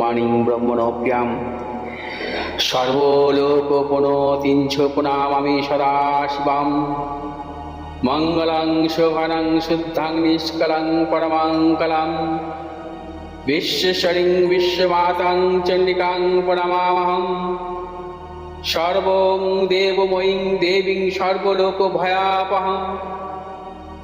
ব্রহ্মাণীম ব্রহ্মণপ্যাম সর্বলোকোপনতিঞ্ছোপনামামি সদাশিবাম। মঙ্গলাং শোভানাং শুদ্ধাং নিষ্কলাং পরমাঙ্কলাম বিশ্বশরিং বিশ্বমাতাং চণ্ডিকাং পরমামহম সর্বং দেবময়ীং দেবীং সর্বলোকভয়াপহম।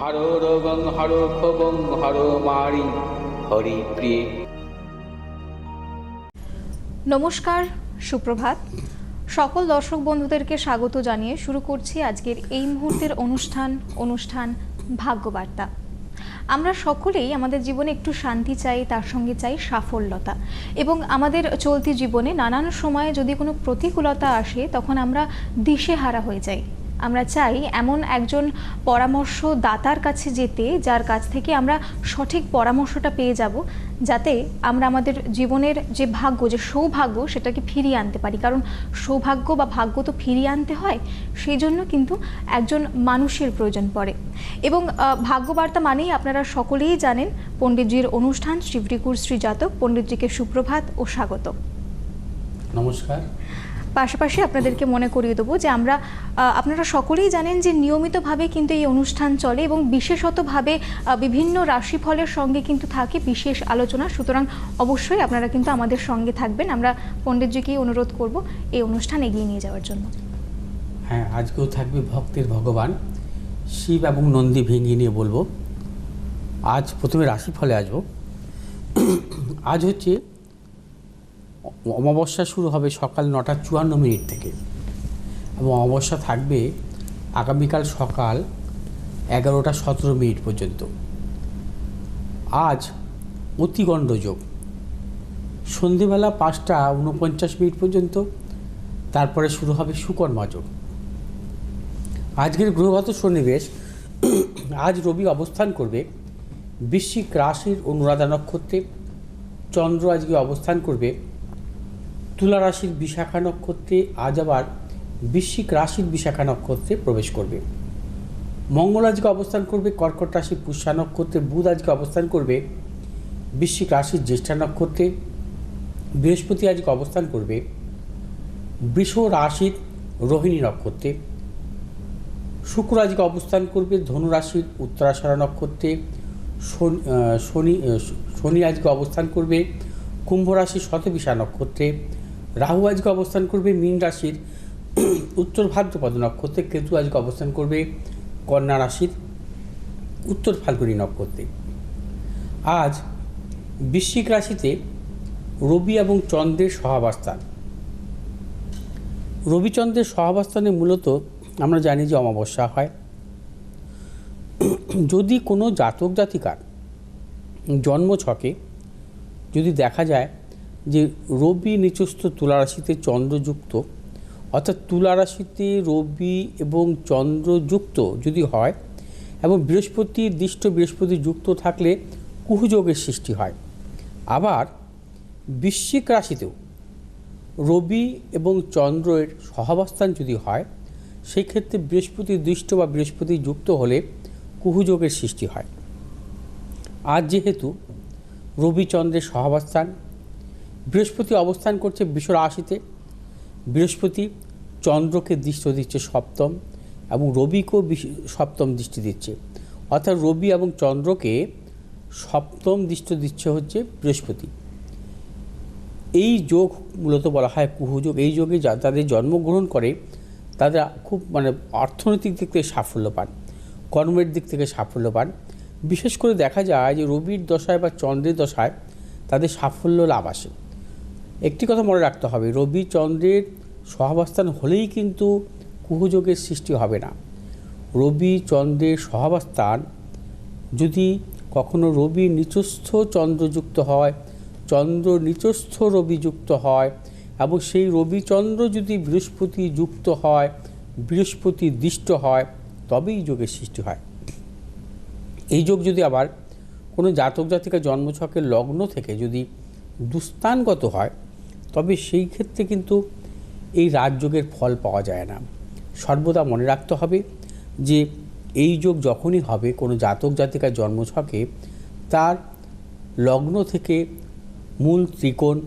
হর রোগং, হর ক্ষোভং, হর মারি, হরি প্রিয়ে। নমস্কার, সুপ্রভাত। সকল দর্শক বন্ধুদেরকে স্বাগত জানিয়ে শুরু করছি আজকের এই মুহূর্তের অনুষ্ঠান অনুষ্ঠান ভাগ্যবার্তা। আমরা সকলেই আমাদের জীবনে একটু শান্তি চাই, তার সঙ্গে চাই সাফল্যতা। এবং আমাদের চলতি জীবনে নানান সময়ে যদি কোনো প্রতিকূলতা আসে, তখন আমরা দিশেহারা হয়ে যাই। আমরা চাই এমন একজন পরামর্শদাতার কাছে যেতে, যার কাছ থেকে আমরা সঠিক পরামর্শটা পেয়ে যাব, যাতে আমরা আমাদের জীবনের যে ভাগ্য, যে সৌভাগ্য, সেটাকে ফিরিয়ে আনতে পারি। কারণ সৌভাগ্য বা ভাগ্য তো ফিরিয়ে আনতে হয় সেই জন্য কিন্তু একজন মানুষের প্রয়োজন পড়ে। এবং ভাগ্যবার্তা মানেই আপনারা সকলেই জানেন, পণ্ডিতজির অনুষ্ঠান শ্রীভৃকুর শ্রীজাতক, পণ্ডিতজিকে সুপ্রভাত ও স্বাগত। নমস্কার। পাশাপাশি আপনাদেরকে মনে করিয়ে দেবো যে আমরা আপনারা সকলেই জানেন যে নিয়মিতভাবে কিন্তু এই অনুষ্ঠান চলে এবং বিশেষতভাবে বিভিন্ন রাশিফলের সঙ্গে কিন্তু থাকে বিশেষ আলোচনা। সুতরাং অবশ্যই আপনারা কিন্তু আমাদের সঙ্গে থাকবেন। আমরা পণ্ডিতজিকেই অনুরোধ করব এই অনুষ্ঠান এগিয়ে নিয়ে যাওয়ার জন্য। হ্যাঁ আজকেও থাকবে ভক্তের ভগবান। শিব এবং নন্দী ভেঙে নিয়ে বলব। আজ প্রথমে রাশিফলে আসব। আজ হচ্ছে অমাবস্যা শুরু হবে সকাল নটা চুয়ান্ন মিনিট থেকে। এবং অমাবস্যা থাকবে আগামীকাল সকাল এগারোটা সতেরো মিনিট পর্যন্ত। আজ অতিগণ্ড যোগ। সন্ধেবেলা পাঁচটা উনপঞ্চাশ মিনিট পর্যন্ত, তারপরে শুরু হবে সুকর্মা যোগ। আজকের গ্রহগত সন্নিবেশ আজ রবি অবস্থান করবে বৃশ্চিক রাশির অনুরাধা নক্ষত্রে। চন্দ্র আজকে অবস্থান করবে তুলা রাশির বিশাখা নক্ষত্রে আজ আবার বৃশ্চিক রাশির বিশাখা নক্ষত্রে প্রবেশ করবে। মঙ্গল আজকে অবস্থান করবে, কর্কট রাশির পুষ্যা নক্ষত্রে, বুধ আজকে অবস্থান করবে বৃশ্চিক রাশির জ্যেষ্ঠা নক্ষত্রে। বৃহস্পতি আজকে অবস্থান করবে বৃষ রাশির রোহিণী নক্ষত্রে। শুক্র আজকে অবস্থান করবে ধনু রাশির উত্তরাষাঢ়া নক্ষত্রে। শনি শনি শনি আজকে অবস্থান করবে কুম্ভ রাশির শতবিশা নক্ষত্রে। রাহু আজকে অবস্থান করবে মীন রাশির। উত্তর ভাদ্রপদ নক্ষত্রে কেতু আজকে অবস্থান করবে কন্যা রাশির উত্তর ফাল্গুনী নক্ষত্রে। আজ বৃশ্চিক রাশিতে রবি এবং চন্দ্রের সহাবস্থান। রবিচন্দ্রের সহাবস্থানে মূলত আমরা জানি যে অমাবস্যা হয়। যদি কোনো জাতক জাতিকার জন্ম ছকে যদি দেখা যায় যে রবি নিচস্থ তুলারাশিতে চন্দ্রযুক্ত, অর্থাৎ তুলারাশিতে রবি এবং চন্দ্রযুক্ত যদি হয় এবং বৃহস্পতি দৃষ্ট বৃহস্পতি যুক্ত থাকলে কুহযোগের সৃষ্টি হয়। আবার বৃশ্চিক রাশিতেও রবি এবং চন্দ্রের সহাবস্থান যদি হয় সেই ক্ষেত্রে বৃহস্পতি দৃষ্ট বা বৃহস্পতি যুক্ত হলে কুহুযোগের সৃষ্টি হয়। আজ যেহেতু রবিচন্দ্রের সহাবস্থান বৃহস্পতি অবস্থান করছে বিশ্ব রাশিতে। বৃহস্পতি চন্দ্রকে দৃষ্টি দিচ্ছে সপ্তম এবং রবিকেও সপ্তম দৃষ্টি দিচ্ছে। অর্থাৎ রবি এবং চন্দ্রকে সপ্তম দৃষ্টি দিচ্ছে হচ্ছে বৃহস্পতি। এই যোগ মূলত বলা হয় কুহুযোগ এই যোগে যা তাদের জন্মগ্রহণ করে, তারা খুব মানে অর্থনৈতিক দিক থেকে সাফল্য পান, কর্মের দিক থেকে সাফল্য পান। বিশেষ করে দেখা যায় যে রবির দশায় বা চন্দ্রের দশায় তাদের সাফল্য লাভ আসে। একটি কথা মনে রাখতে হবে, রবি চন্দ্রের সহাবস্থান হলেই কিন্তু কুহযোগের সৃষ্টি হবে না। রবি চন্দ্রের সহাবস্থান যদি কখনো রবি নিচস্থ চন্দ্রযুক্ত হয়, চন্দ্র নিচস্থ রবি যুক্ত হয় এবং সেই রবি চন্দ্র যদি বৃহস্পতি যুক্ত হয়, বৃহস্পতি দৃষ্ট হয়, তবেই যোগের সৃষ্টি হয়। এই যোগ যদি আবার কোনো জাতক জাতিকা জন্মছকের লগ্ন থেকে যদি দুস্থানগত হয় তবে সেই ক্ষেত্রে কিন্তু এই রাজযোগের ফল পাওয়া যায় না। সর্বদা মনে রাখতে হবে যে, এই যোগ যখনই হবে, কোনো জাতক জাতিকার জন্মছকে, তার লগ্ন থেকে মূল ত্রিকোণ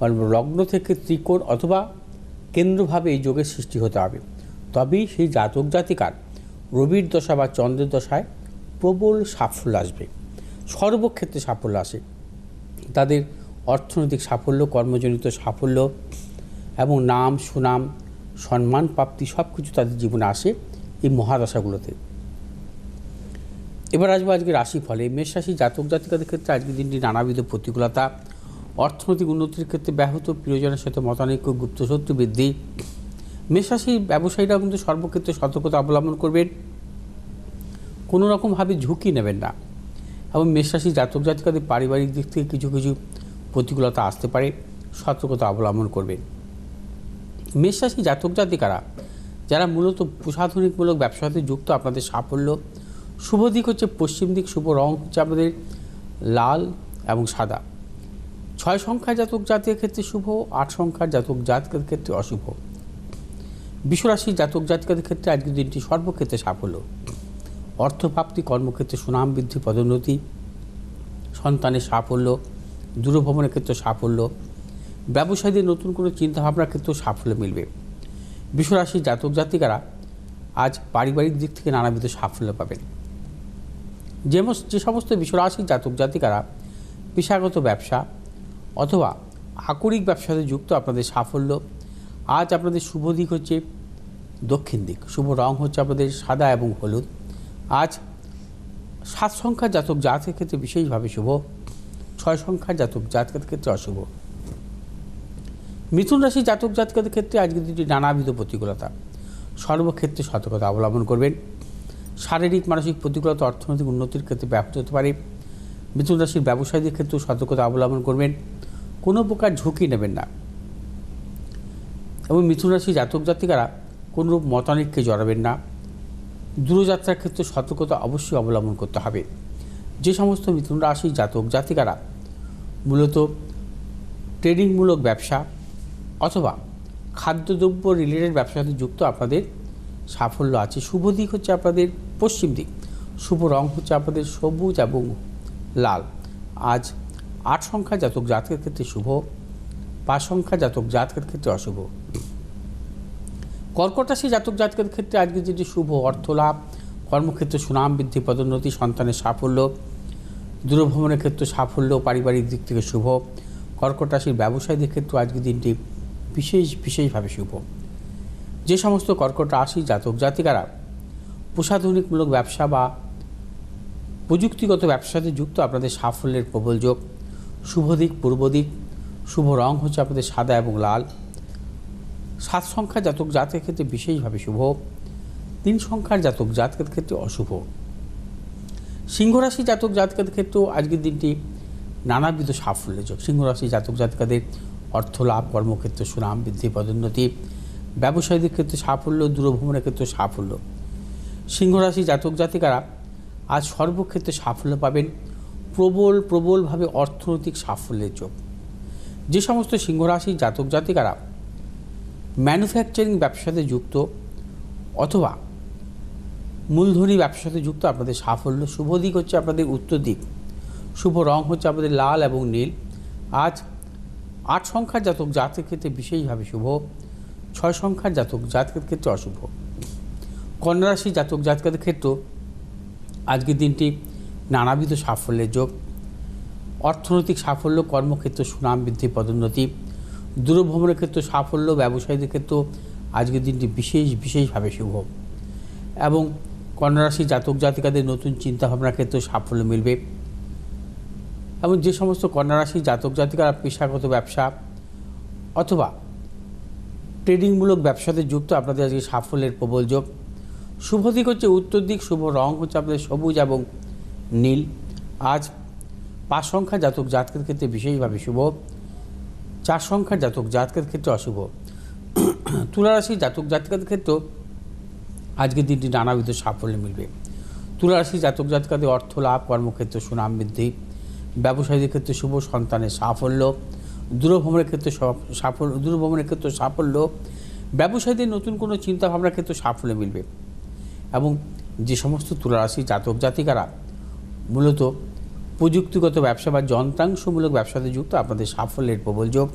মানে লগ্ন থেকে ত্রিকোণ অথবা কেন্দ্রভাবে এই যোগের সৃষ্টি হতে হবে। তবেই সেই জাতক জাতিকার রবির দশা বা চন্দ্রের দশায় প্রবল সাফল্য আসবে। সর্বক্ষেত্রে সাফল্য আসে। তাদের অর্থনৈতিক সাফল্য, কর্মজনিত সাফল্য এবং নাম, সুনাম, সম্মান, প্রাপ্তি সব কিছু তাদের জীবনে আসে এই মহাদশাগুলোতে এবার আসব আজকে রাশি ফলে মেষ রাশি জাতক, জাতিকাদের ক্ষেত্রে আজকের দিনটি নানাবিধ প্রতিকূলতা, অর্থনৈতিক উন্নতির ক্ষেত্রে ব্যাহত প্রিয়জনের সাথে মতানৈক্য, গুপ্ত বৃদ্ধি। মেষ রাশির ব্যবসায়ীরা কিন্তু সর্বক্ষেত্রে সতর্কতা অবলম্বন করবেন। কোনো রকমভাবে ঝুঁকি নেবেন না। এবং মেষরাশি জাতক, জাতিকাদের পারিবারিক দিক থেকে কিছু কিছু প্রতিকূলতা আসতে পারে, সতর্কতা অবলম্বন করবেন। মেষরাশি জাতক জাতিকারা, যারা মূলত প্রসাধনিকমূলক ব্যবসার সাথে যুক্ত, আপনাদের সাফল্য, শুভ দিক হচ্ছে পশ্চিম দিক, শুভ রং হচ্ছে আপনাদের লাল এবং সাদা। ছয় সংখ্যার জাতক জাতির ক্ষেত্রে শুভ, আট সংখ্যার জাতক জাতকের ক্ষেত্রে অশুভ। বিশ্বরাশির জাতক জাতিকাদের ক্ষেত্রে আজকের দিনটি সর্বক্ষেত্রে সাফল্য। অর্থপ্রাপ্তি, কর্মক্ষেত্রে সুনাম বৃদ্ধি, পদোন্নতি, সন্তানের সাফল্য দূরভ্রমণের ক্ষেত্রে সাফল্য, ব্যবসায়ীদের নতুন কোনো চিন্তাভাবনার ক্ষেত্রেও সাফল্য মিলবে। বিশ্বরাশির জাতক জাতিকারা আজ পারিবারিক দিক থেকে নানাবিধ সাফল্য পাবেন। যে যে সমস্ত বিশ্বরাশির জাতক জাতিকারা পেশাগত ব্যবসা অথবা আকরিক ব্যবসাতে যুক্ত, আপনাদের সাফল্য, আজ আপনাদের শুভ দিক হচ্ছে দক্ষিণ দিক, শুভ রং হচ্ছে আপনাদের সাদা এবং হলুদ। আজ সাত সংখ্যার জাতক জাতকের ক্ষেত্রে বিশেষভাবে শুভ। ছয় সংখ্যার জাতক জাতকের ক্ষেত্রে অশুভ। মিথুন রাশি জাতক জাতকের ক্ষেত্রে আজকে দুটি নানাবিধ প্রতিকূলতা। সর্বক্ষেত্রে সতর্কতা অবলম্বন করবেন। শারীরিক, মানসিক প্রতিকূলতা, অর্থনৈতিক উন্নতির ক্ষেত্রে ব্যাপ্ত হতে পারে। মিথুন রাশির ব্যবসায়ীদের ক্ষেত্রেও সতর্কতা অবলম্বন করবেন। কোনো প্রকার ঝুঁকি নেবেন না। এবং মিথুন রাশি জাতক জাতিকারা কোনোরূপ মতানৈক্যে জড়াবেন না। দূরযাত্রার ক্ষেত্রে সতর্কতা অবশ্যই অবলম্বন করতে হবে। যে সমস্ত মিথুন রাশির জাতক জাতিকারা মূলত ট্রেডিংমূলক ব্যবসা অথবা খাদ্যদ্রব্য রিলেটেড ব্যবসার সাথে যুক্ত আপনাদের সাফল্য আছে। শুভ দিক হচ্ছে আপনাদের পশ্চিম দিক। শুভ রং হচ্ছে আপনাদের সবুজ এবং লাল। আজ আট সংখ্যা জাতক জাতকের ক্ষেত্রে শুভ, পাঁচ সংখ্যা জাতক জাতকের ক্ষেত্রে অশুভ। কর্কট রাশি জাতক জাতকের ক্ষেত্রে আজকে যেটি শুভ অর্থ লাভ কর্মক্ষেত্রে সুনাম বৃদ্ধি, পদোন্নতি, সন্তানের সাফল্য দূরভ্রমণের ক্ষেত্রে সাফল্য পারিবারিক দিক থেকে শুভ। কর্কট রাশির ব্যবসায়ীদের ক্ষেত্রে আজকের দিনটি বিশেষ, বিশেষভাবে শুভ? যে সমস্ত কর্কট রাশি জাতক জাতিকারা প্রসাধনিকমূলক ব্যবসা বা প্রযুক্তিগত ব্যবসার সাথে যুক্ত, আপনাদের সাফল্যের প্রবল যোগ, শুভ দিক, পূর্ব দিক, শুভ রং হচ্ছে আপনাদের সাদা এবং লাল। সাত সংখ্যা জাতক জাতকের ক্ষেত্রে বিশেষভাবে শুভ। তিন সংখ্যার জাতক জাতকের ক্ষেত্রে অশুভ। সিংহরাশি জাতক জাতকের ক্ষেত্রেও আজকের দিনটি নানাবিধ সাফল্যের যোগ। সিংহরাশি জাতক জাতকাদের অর্থ লাভ, কর্মক্ষেত্রে সুনাম বৃদ্ধি, পদোন্নতি, ব্যবসায়ীদের ক্ষেত্রে সাফল্য, দূরভ্রমণের ক্ষেত্রে সাফল্য। সিংহরাশি জাতক জাতিকারা আজ সর্বক্ষেত্রে সাফল্য পাবেন প্রবল, প্রবলভাবে অর্থনৈতিক সাফল্যের যোগ। যে সমস্ত সিংহরাশি জাতক জাতিকারা ম্যানুফ্যাকচারিং ব্যবসাতে যুক্ত অথবা মূলধনী ব্যবসার সাথে যুক্ত আপনাদের সাফল্য। শুভ দিক হচ্ছে আপনাদের উত্তর দিক। শুভ রং হচ্ছে আপনাদের লাল এবং নীল। আজ আট সংখ্যার জাতক জাতকের ক্ষেত্রে বিশেষভাবে শুভ। ছয় সংখ্যার জাতক জাতকের ক্ষেত্রে অশুভ। কন্যা রাশি জাতক জাতকের ক্ষেত্রেও আজকের দিনটি নানাবিধ সাফল্যের যোগ। অর্থনৈতিক সাফল্য, কর্মক্ষেত্র সুনাম বৃদ্ধি, পদোন্নতি। দূরভ্রমণের ক্ষেত্রে সাফল্য, ব্যবসায়ীদের ক্ষেত্রেও আজকের দিনটি বিশেষ, বিশেষভাবে শুভ। এবং কন্যারাশি জাতক জাতিকাদের নতুন চিন্তাভাবনার ক্ষেত্রে সাফল্য মিলবে। এবং যে সমস্ত কন্যারাশি জাতক জাতিকারা পেশাগত ব্যবসা অথবা ট্রেডিংমূলক ব্যবসাতে যুক্ত, আপনাদের আজকে সাফল্যের প্রবল যোগ। শুভ দিক হচ্ছে উত্তর দিক, শুভ রং হচ্ছে আপনাদের সবুজ এবং নীল। আজ পাঁচ সংখ্যা জাতক জাতকের ক্ষেত্রে বিশেষভাবে শুভ, চার সংখ্যার জাতক জাতকের ক্ষেত্রে অশুভ। তুলারাশি জাতক জাতিকাদের ক্ষেত্রেও আজকের দিনটি নানাবিধ সাফল্য মিলবে। তুলারাশি জাতক জাতিকাদের অর্থ লাভ, কর্মক্ষেত্রে সুনাম বৃদ্ধি, ব্যবসায়ীদের ক্ষেত্রে শুভ সন্তানের সাফল্য, দূরভ্রমণের ক্ষেত্রে সফ- সাফল্য, দূরভ্রমণের ক্ষেত্রে সাফল্য, ব্যবসায়ীদের নতুন কোনো চিন্তাভাবনার ক্ষেত্রে সাফল্য মিলবে। এবং যে সমস্ত তুলারাশি জাতক জাতিকারা মূলত প্রযুক্তিগত ব্যবসা বা যন্ত্রাংশমূলক ব্যবসাতে যুক্ত, আপনাদের সাফল্যের প্রবল যোগ।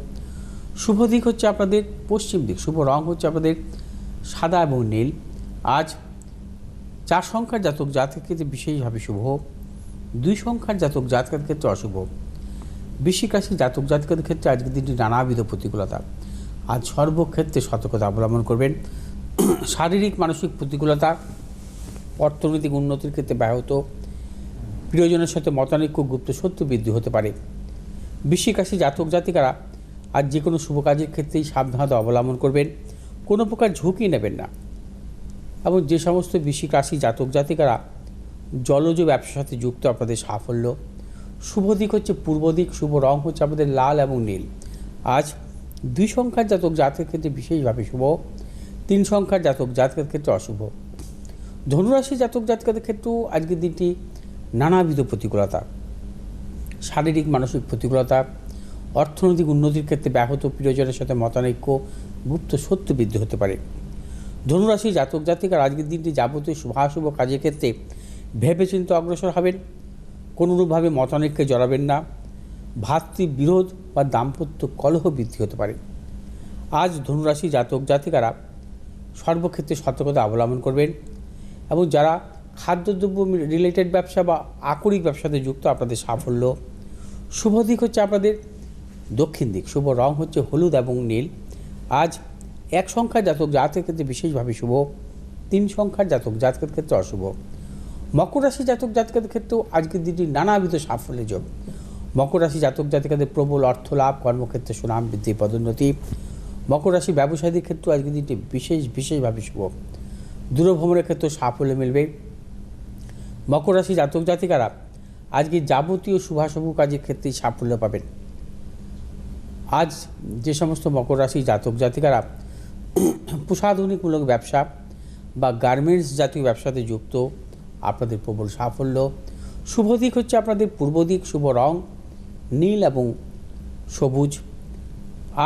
শুভ দিক হচ্ছে আপনাদের পশ্চিম দিক, শুভ রং হচ্ছে আপনাদের সাদা এবং নীল। আজ চার সংখ্যার জাতক জাতকের ক্ষেত্রে বিশেষভাবে শুভ। দুই সংখ্যার জাতক জাতকের ক্ষেত্রে অশুভ। বৃশ্চিক রাশি জাতক জাতকের ক্ষেত্রে আজকের দিনটি নানাবিধ প্রতিকূলতা। আজ সর্বক্ষেত্রে সতর্কতা অবলম্বন করবেন। শারীরিক, মানসিক প্রতিকূলতা, অর্থনৈতিক উন্নতির ক্ষেত্রে ব্যাহত। প্রিয়জনের সাথে মতানৈক্য, গুপ্ত সত্য বৃদ্ধি হতে পারে। বৃশ্চিক রাশি জাতক জাতিকারা আজ যে কোনো শুভ কাজের ক্ষেত্রেই সাবধানতা অবলম্বন করবেন। কোনো প্রকার ঝুঁকি নেবেন না। এবং যে সমস্ত বৃশ্চিক রাশি জাতক জাতিকারা জলজ ব্যবসার সাথে যুক্ত আপনাদের সাফল্য। শুভ দিক হচ্ছে পূর্ব দিক, শুভ রং হচ্ছে আমাদের লাল এবং নীল। আজ দুই সংখ্যার জাতক জাতকের ক্ষেত্রে বিশেষভাবে শুভ, তিন সংখ্যার জাতক জাতকের ক্ষেত্রে অশুভ। ধনুরাশি জাতক জাতকের ক্ষেত্রেও আজকের দিনটি নানাবিধ প্রতিকূলতা। শারীরিক, মানসিক প্রতিকূলতা, অর্থনৈতিক উন্নতির ক্ষেত্রে ব্যাহত, প্রিয়জনের সাথে মতানৈক্য, গুপ্ত সত্য বৃদ্ধি হতে পারে। ধনুরাশি জাতক জাতিকার আজকের দিনটি যাবতীয় শুভাশুভ কাজের ক্ষেত্রে ভেবেচিন্তে অগ্রসর হবেন। কোনোরূপভাবে মতানৈক্যে জড়াবেন না। ভাতৃবিরোধ বা দাম্পত্য কলহ বৃদ্ধি হতে পারে। আজ ধনুরাশি জাতক জাতিকারা সর্বক্ষেত্রে সতর্কতা অবলম্বন করবেন এবং যারা খাদ্যদ্রব্য রিলেটেড ব্যবসা বা আকরিক ব্যবসাতে যুক্ত, আপনাদের সাফল্য। শুভ দিক হচ্ছে আপনাদের দক্ষিণ দিক। শুভ রং হচ্ছে হলুদ এবং নীল। আজ এক সংখ্যার জাতক জাতকের ক্ষেত্রে বিশেষভাবে শুভ, তিন সংখ্যার জাতক জাতকের ক্ষেত্রে অশুভ। মকর রাশি জাতক জাতকের ক্ষেত্রেও আজকের দিনটি নানাবিধ সাফল্যের যোগ। মকর রাশি জাতক জাতিকাদের প্রবল অর্থ লাভ, কর্মক্ষেত্রে সুনাম বৃদ্ধি, পদোন্নতি। মকর রাশি ব্যবসায়ীদের ক্ষেত্রেও আজকের দিনটি বিশেষ, বিশেষভাবে শুভ। দূরভ্রমণের ক্ষেত্রে সাফল্য মিলবে। মকর রাশি জাতক জাতিকারা আজকে যাবতীয় শুভাশুভ কাজের ক্ষেত্রেই সাফল্য পাবেন। আজ যে সমস্ত মকর রাশি জাতক জাতিকারা প্রসাধনিকমূলক ব্যবসা বা গার্মেন্টস জাতীয় ব্যবসাতে যুক্ত, আপনাদের প্রবল সাফল্য। শুভ দিক হচ্ছে আপনাদের পূর্ব দিক, শুভ রং, নীল এবং সবুজ।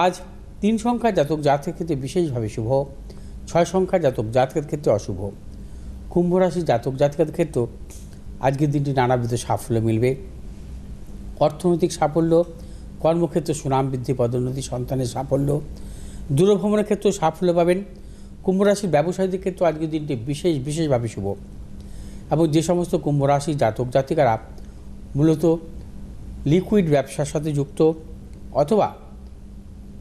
আজ তিন সংখ্যার জাতক জাতকের ক্ষেত্রে বিশেষভাবে শুভ, ছয় সংখ্যার জাতক জাতকের ক্ষেত্রে অশুভ। কুম্ভ রাশি জাতক জাতকের ক্ষেত্রে আজকের দিনটি নানাবিধ সাফল্য মিলবে। অর্থনৈতিক সাফল্য, কর্মক্ষেত্রে সুনাম বৃদ্ধি, পদোন্নতি, সন্তানের সাফল্য দূরভ্রমণের ক্ষেত্রেও সাফল্য পাবেন। কুম্ভ রাশির ব্যবসায়ীদের ক্ষেত্রে আজকের দিনটি বিশেষ, বিশেষভাবে শুভ। এবং যে সমস্ত কুম্ভ রাশি জাতক, জাতিকারা মূলত লিকুইড ব্যবসার সাথে যুক্ত অথবা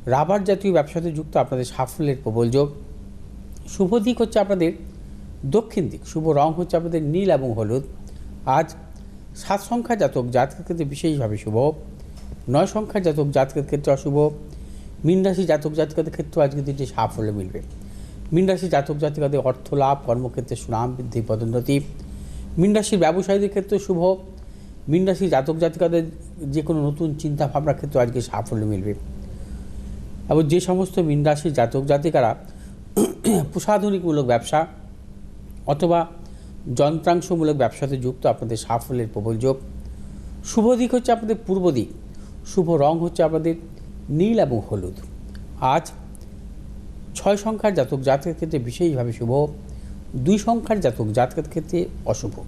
রাবার জাতীয় ব্যবসাতে যুক্ত আপনাদের সাফল্যের প্রবল যোগ। শুভ দিক হচ্ছে আপনাদের দক্ষিণ দিক। শুভ রং হচ্ছে আপনাদের নীল এবং হলুদ। আজ সাত সংখ্যা জাতক জাতকের ক্ষেত্রে বিশেষভাবে শুভ। নয় সংখ্যা জাতক জাতকের ক্ষেত্রে অশুভ। মীন রাশি জাতক জাতিকাদের ক্ষেত্রেও আজকে দিনটি সাফল্য মিলবে। মীন রাশি জাতক জাতিকাদের অর্থ লাভ, কর্মক্ষেত্রে সুনাম বৃদ্ধি, পদোন্নতি। মীন রাশির ব্যবসায়ীদের ক্ষেত্রে শুভ। মীন রাশি জাতক জাতিকাদের যে কোনো নতুন চিন্তা ভাবনার ক্ষেত্রে আজকে সাফল্য মিলবে। এবং যে সমস্ত মীন রাশির জাতক জাতিকারা প্রসাধনিকমূলক ব্যবসা অথবা যন্ত্রাংশমূলক ব্যবসাতে যুক্ত, আপনাদের সাফল্যের প্রবল যোগ। শুভ দিক হচ্ছে আপনাদের পূর্ব দিক। শুভ রং হচ্ছে আপনাদের নীল এবং হলুদ। আজ ছয় সংখ্যার জাতক জাতকের ক্ষেত্রে বিশেষভাবে শুভ, দুই সংখ্যার জাতক জাতকের ক্ষেত্রে অশুভ।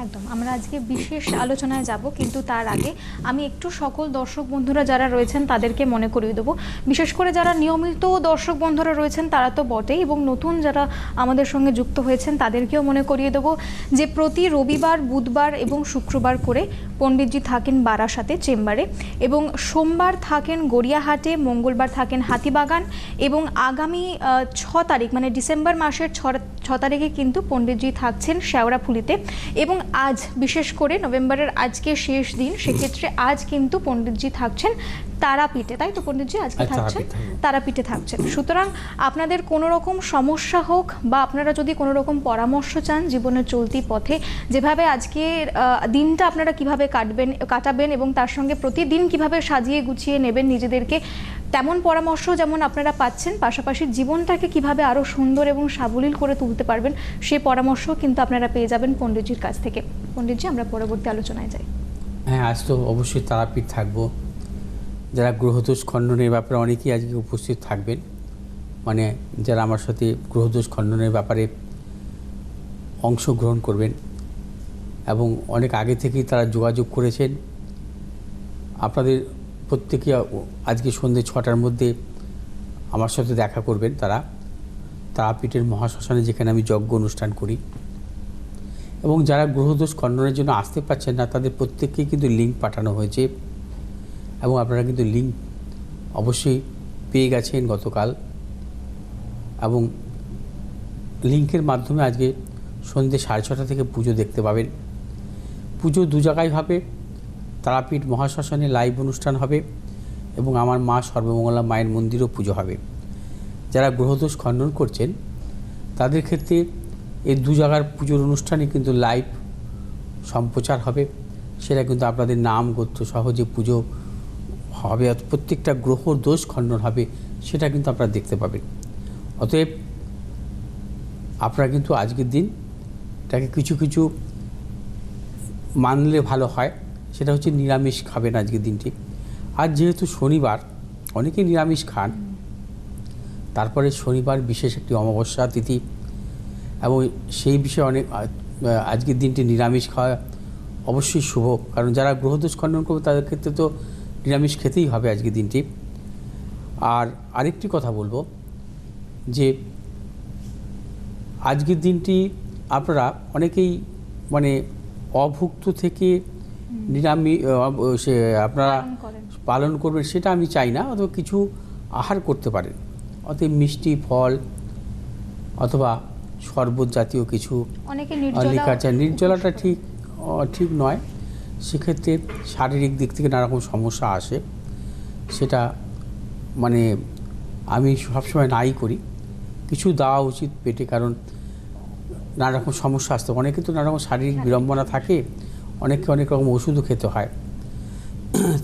একদম, আমরা আজকে বিশেষ আলোচনায় যাব, কিন্তু তার আগে আমি একটু সকল দর্শক বন্ধুরা যারা রয়েছেন তাদেরকে মনে করিয়ে দেবো। বিশেষ করে যারা নিয়মিত দর্শক বন্ধুরা রয়েছেন, তারা তো বটেই, এবং নতুন যারা আমাদের সঙ্গে যুক্ত হয়েছেন, তাদেরকেও মনে করিয়ে দেবো যে প্রতি রবিবার, বুধবার এবং শুক্রবার করে পণ্ডিতজি থাকেন বারাসাতে চেম্বারে, এবং সোমবার থাকেন গড়িয়াহাটে, মঙ্গলবার থাকেন হাতিবাগান, এবং আগামী ছ তারিখ মানে ডিসেম্বর মাসের ছ তারিখে কিন্তু পণ্ডিতজি থাকছেন শেওড়াফুলিতে, এবং আজ বিশেষ করে নভেম্বরের আজকে শেষ দিন সেক্ষেত্রে আজ কিন্তু পণ্ডিতজি থাকছেন তারাপীঠে তাই তো পণ্ডিতজি? আজকে থাকছেন তারাপীঠে থাকছেন। সুতরাং আপনাদের কোনো রকম সমস্যা হোক বা আপনারা যদি কোনো রকম পরামর্শ চান জীবনের চলতি পথে যেভাবে আজকের আহ, দিনটা আপনারা কীভাবে কাটবেন কাটাবেন এবং তার সঙ্গে প্রতিদিন কীভাবে সাজিয়ে গুছিয়ে নেবেন নিজেদেরকে তেমন পরামর্শ যেমন আপনারা পাচ্ছেন, পাশাপাশি জীবনটাকে কীভাবে আরও সুন্দর এবং সাবলীল করে তুলতে পারবেন সেই পরামর্শ কিন্তু আপনারা পেয়ে যাবেন পণ্ডিতজির কাছ থেকে। পণ্ডিতজি, আমরা পরবর্তী আলোচনায় যাই। হ্যাঁ আজ তো অবশ্যই তারাপীঠ থাকব। যারা গ্রহদোষ খণ্ডনের ব্যাপারে অনেকেই আজকে উপস্থিত থাকবেন। মানে যারা আমার সাথে গ্রহদোষ খণ্ডনের ব্যাপারে অংশগ্রহণ করবেন এবং অনেক আগে থেকেই তারা যোগাযোগ করেছেন। আপনাদের প্রত্যেকে আজকে সন্ধ্যে ছটার মধ্যে আমার সাথে দেখা করবেন তারা তারাপীঠের মহাশ্মশানে যেখানে আমি যজ্ঞ অনুষ্ঠান করি। এবং যারা গ্রহদোষ খণ্ডনের জন্য আসতে পারছেন না, তাদের প্রত্যেককেই কিন্তু লিঙ্ক পাঠানো হয়েছে। এবং আপনারা কিন্তু লিঙ্ক অবশ্যই পেয়ে গেছেন গতকাল। এবং লিঙ্কের মাধ্যমে আজকে সন্ধ্যে সাড়ে ছটা থেকে পুজো দেখতে পাবেন। পুজো দু জায়গায় হবে। তারাপীঠ মহাশ্মশানে লাইভ অনুষ্ঠান হবে এবং আমার মা সর্বমঙ্গলা মায়ের মন্দিরও পুজো হবে। যারা গ্রহদোষ খণ্ডন করছেন, তাদের ক্ষেত্রে এই দু জায়গার পুজোর অনুষ্ঠানে কিন্তু লাইভ সম্প্রচার হবে। সেটা কিন্তু আপনাদের নাম, গোত্র সহজে পুজো হবে প্রত্যেকটা গ্রহ দোষ খণ্ডন হবে, সেটা কিন্তু আপনারা দেখতে পাবেন। অতএব আপনারা কিন্তু আজকের দিন এটাকে কিছু কিছু মানলে ভালো হয়। সেটা হচ্ছে নিরামিষ খাবেন আজকের দিনটি। আর যেহেতু শনিবার অনেকেই নিরামিষ খান। তারপরে শনিবার বিশেষ একটি অমাবস্যা তিথি এবং সেই বিষয়ে অনেক আজকের দিনটি নিরামিষ খাওয়া অবশ্যই শুভ। কারণ যারা গ্রহদোষ খণ্ডন করবে, তাদের ক্ষেত্রে তো নিরামিষ খেতেই হবে আজকের দিনটি। আর আরেকটি কথা বলব, যে আজকের দিনটি আপনারা অনেকেই মানে অভুক্ত থেকে নিরামিষ সে আপনারা পালন। করবেন সেটা আমি চাই না অথবা কিছু আহার করতে পারেন। অতএব মিষ্টি ফল অথবা শরবত জাতীয় কিছু অনেকে লিকার নির্জলাটা ঠিক ঠিক নয়। সেক্ষেত্রে শারীরিক দিক থেকে নানা রকম সমস্যা আসে। সেটা মানে আমি সবসময় নাই করি। কিছু দেওয়া উচিত পেটে কারণ নানা রকম সমস্যা আসতে অনেকে তো নানা রকম শারীরিক বিড়ম্বনা থাকে। অনেককে অনেক রকম ওষুধও খেতে হয়।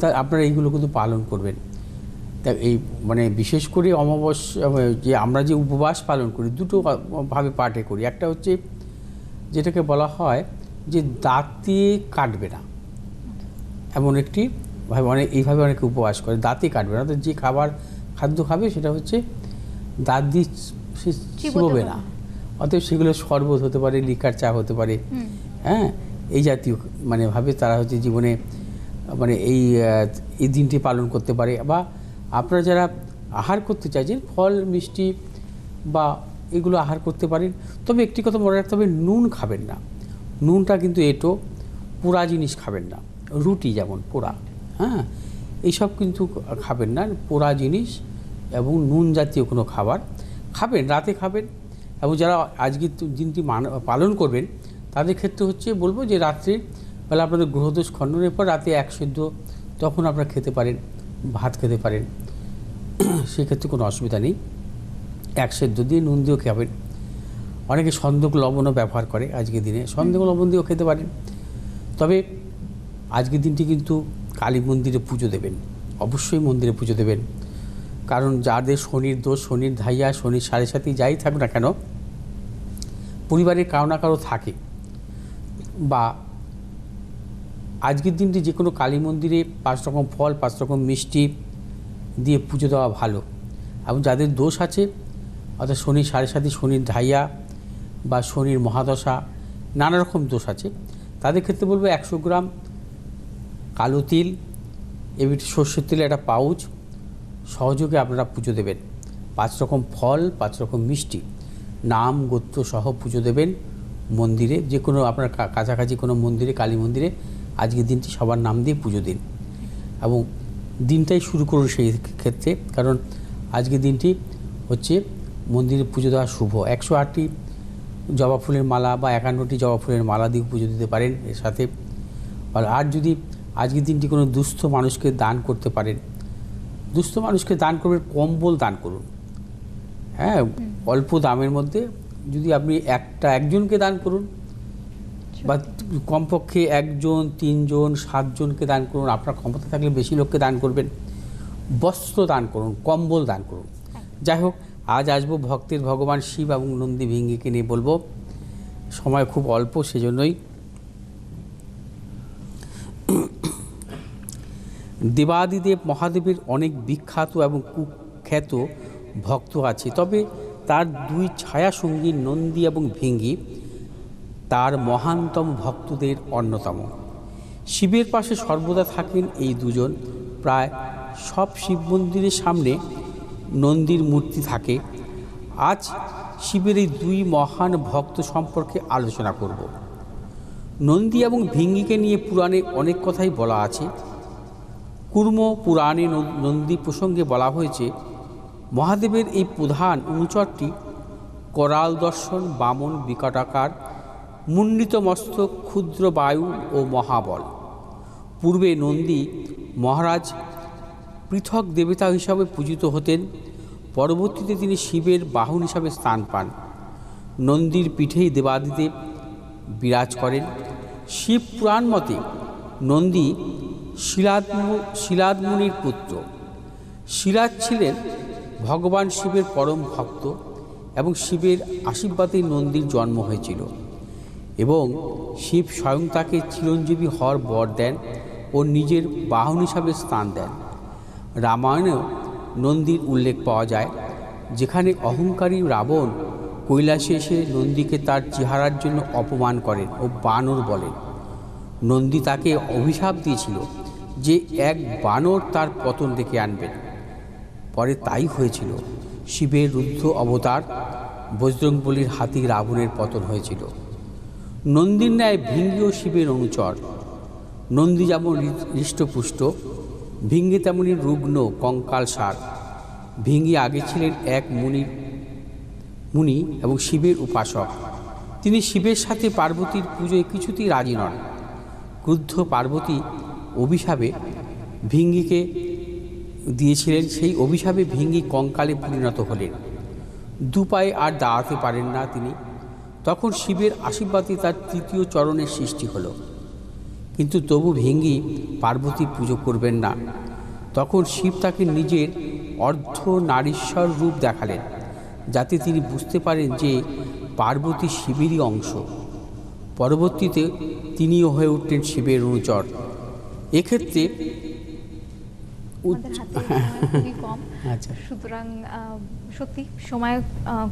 তা আপনারা এইগুলো কিন্তু পালন করবেন। তা এই মানে বিশেষ করে অমাবস্যা যে আমরা যে উপবাস পালন করি দুটো ভাবে পাঠে করি। একটা হচ্ছে যেটাকে বলা হয় যে দাঁত দিয়ে কাটবে না। এমন একটি ভাবে অনেক এইভাবে অনেকে উপবাস করে দাঁতে কাটবে না। অর্থাৎ যে খাবার খাদ্য খাবে সেটা হচ্ছে দাঁত দিয়ে চিবোবে না না। অতএব সেগুলো শরবত হতে পারে লিকার চা হতে পারে। হ্যাঁ? এই জাতীয় মানে ভাবে তারা হচ্ছে জীবনে মানে এই এই দিনটি পালন করতে পারে বা আপনারা যারা আহার করতে চাইছেন, ফল, মিষ্টি বা এগুলো আহার করতে পারেন, তবে একটি কথা মনে রাখতে হবে, নুন খাবেন না। নুনটা কিন্তু এটো পোড়া জিনিস খাবেন না, রুটি যেমন পোড়া হ্যাঁ? এইসব কিন্তু খাবেন না, পোড়া জিনিস এবং নুন জাতীয় কোনো খাবার খাবেন, রাতে খাবেন এবং যারা আজকের দিনটি মান, পালন করবেন তাদের ক্ষেত্রে হচ্ছে বলব যে রাত্রে তাহলে আপনাদের গ্রহদোষ খণ্ডনের পর রাতে এক সেদ্ধ তখন আপনারা খেতে পারেন, ভাত খেতে পারেন। সেক্ষেত্রে কোনো অসুবিধা নেই। এক সেদ্ধ দিয়ে নুন দিয়েও খাবেন। অনেকে সন্দক লবণও ব্যবহার করে আজকের দিনে। সন্দক লবণ দিয়েও খেতে পারেন। তবে আজকের দিনটি কিন্তু কালী মন্দিরে পুজো দেবেন। অবশ্যই মন্দিরে পুজো দেবেন। কারণ যাদের শনির দোষ, শনির ধাইয়া, শনির সাড়ে সাথে যাই থাকুক না কেন, পরিবারের কারও না কারও থাকে। বা আজকের দিনটি যে কোনো কালী মন্দিরে পাঁচ রকম ফল, পাঁচ রকম মিষ্টি দিয়ে পুজো দেওয়া ভালো। এবং যাদের দোষ আছে, অর্থাৎ শনির সাড়ে সাথে শনির ঢাইয়া বা শনির মহাদশা, নানা রকম দোষ আছে, তাদের ক্ষেত্রে বলব একশো গ্রাম কালো তিল, এবিটি সর্ষের তেলে একটা পাউচ, সহযোগে আপনারা পুজো দেবেন। পাঁচ রকম ফল, পাঁচ রকম মিষ্টি, নাম, গোত্র সহ পুজো দেবেন। মন্দিরে যে কোনো আপনার কাছাকাছি কোনো মন্দিরে কালী মন্দিরে আজকের দিনটি সবার নাম দিয়ে পুজো দিন। এবং দিনটাই শুরু করুন সেই ক্ষেত্রে কারণ আজকের দিনটি হচ্ছে মন্দিরে পুজো দেওয়া শুভ। একশো আটটি জবা ফুলের মালা বা একান্নটি জবা ফুলের মালা দিয়ে পুজো দিতে পারেন এর সাথে। আর আর যদি আজকের দিনটি কোনো দুস্থ মানুষকে দান করতে পারেন দুস্থ মানুষকে দান করবেন কম্বল দান করুন। হ্যাঁ অল্প দামের মধ্যে যদি আপনি একটা একজনকে দান করুন বা কমপক্ষে একজন তিনজন সাতজনকে দান করুন আপনার ক্ষমতা থাকলে বেশি লোককে দান করবেন। বস্ত্র দান করুন কম্বল দান করুন। যাই হোক আজ আসব ভক্তের ভগবান শিব এবং নন্দী ভিঙ্গিকে নিয়ে বলব। সময় খুব অল্প সেজন্যই। দেবাদিদেব মহাদেবের অনেক বিখ্যাত এবং কুখ্যাত ভক্ত আছে। তবে তার দুই ছায়া সঙ্গী নন্দী এবং ভেঙ্গি তার মহানতম ভক্তদের অন্যতম। শিবের পাশে সর্বদা থাকেন এই দুজন। প্রায় সব শিব মন্দিরের সামনে নন্দীর মূর্তি থাকে। আজ শিবের এই দুই মহান ভক্ত সম্পর্কে আলোচনা করব। নন্দী এবং ভিঙ্গিকে নিয়ে পুরাণে অনেক কথাই বলা আছে। কুর্ম পুরাণে নন্দী প্রসঙ্গে বলা হয়েছে মহাদেবের এই প্রধান অনুচরটি করাল দর্শন, বামন, বিকটাকার, মুন্ডিত মস্তক, ক্ষুদ্র বায়ু ও মহাবল। পূর্বে নন্দী মহারাজ পৃথক দেবতা হিসাবে পূজিত হতেন, পরবর্তীতে তিনি শিবের বাহন হিসাবে স্থান পান। নন্দীর পিঠেই দেবাদিদেব বিরাজ করেন। শিব পুরাণ মতে নন্দী শিলাদমু শিলাদমুনির পুত্র। শিলাদ ছিলেন ভগবান শিবের পরম ভক্ত এবং শিবের আশীর্বাদে নন্দীর জন্ম হয়েছিল এবং শিব স্বয়ং তাকে চিরঞ্জীবী হওয়ার বর দেন ও নিজের বাহন হিসাবে স্থান দেন। রামায়ণেও নন্দীর উল্লেখ পাওয়া যায়, যেখানে অহংকারী রাবণ কৈলাসে এসে নন্দীকে তার চেহারার জন্য অপমান করেন ও বানর বলেন। নন্দী তাকে অভিশাপ দিয়েছিল যে এক বানর তার পতন ডেকে আনবেন। পরে তাই হয়েছিল। শিবের রুদ্ধ অবতার বজরংবলির হাতি রাবণের পতন হয়েছিল। নন্দীর ন্যায় ভিঙ্গিও শিবের অনুচর। নন্দী যেমন হৃষ্টপুষ্ট, ভিঙ্গি তেমনই রুগ্ন কঙ্কাল সার। ভিঙ্গি আগে ছিলেন এক মুনি মুনি এবং শিবের উপাসক। তিনি শিবের সাথে পার্বতীর পুজোয় কিছুতেই রাজি নন। ক্রুদ্ধ পার্বতী অভিশাপে ভিঙ্গিকে দিয়েছিলেন সেই অভিশাপে ভিঙ্গি কঙ্কালে পরিণত হলেন। দু পায়ে আর দাঁড়াতে পারেন না তিনি। তখন শিবের আশীর্বাদে তার তৃতীয় চরণের সৃষ্টি হলো। কিন্তু তবু ভেঙ্গি পার্বতী পুজো করবেন না। তখন শিব তাকে নিজের অর্ধ নারীশ্বর রূপ দেখালেন, যাতে তিনি বুঝতে পারেন যে পার্বতী শিবেরই অংশ। পরবর্তীতে তিনিও হয়ে উঠলেন শিবের অনুচর। এক্ষেত্রে আমাদের হাতে খুবই কম। আচ্ছা। সুতরাং সত্যি সময়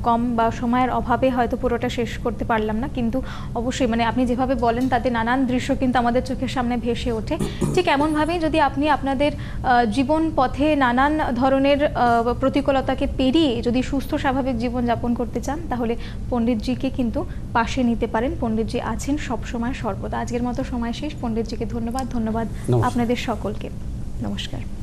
কম বা সময়ের অভাবে হয়তো পুরোটা শেষ করতে পারলাম না। কিন্তু অবশ্যই মানে আপনি যেভাবে বলেন তাতে নানান দৃশ্য কিন্তু আমাদের চোখের সামনে ভেসে ওঠে। ঠিক এমনভাবেই যদি আপনি আপনাদের জীবন পথে নানান ধরনের আহ, প্রতিকূলতাকে পেরিয়ে যদি সুস্থ স্বাভাবিক জীবন যাপন করতে চান তাহলে পণ্ডিতজিকে কিন্তু পাশে নিতে পারেন। পণ্ডিতজি আছেন সবসময় সর্বদা। আজকের মতো সময় শেষ। পণ্ডিতজিকে ধন্যবাদ। ধন্যবাদ আপনাদের সকলকে। নমস্কার।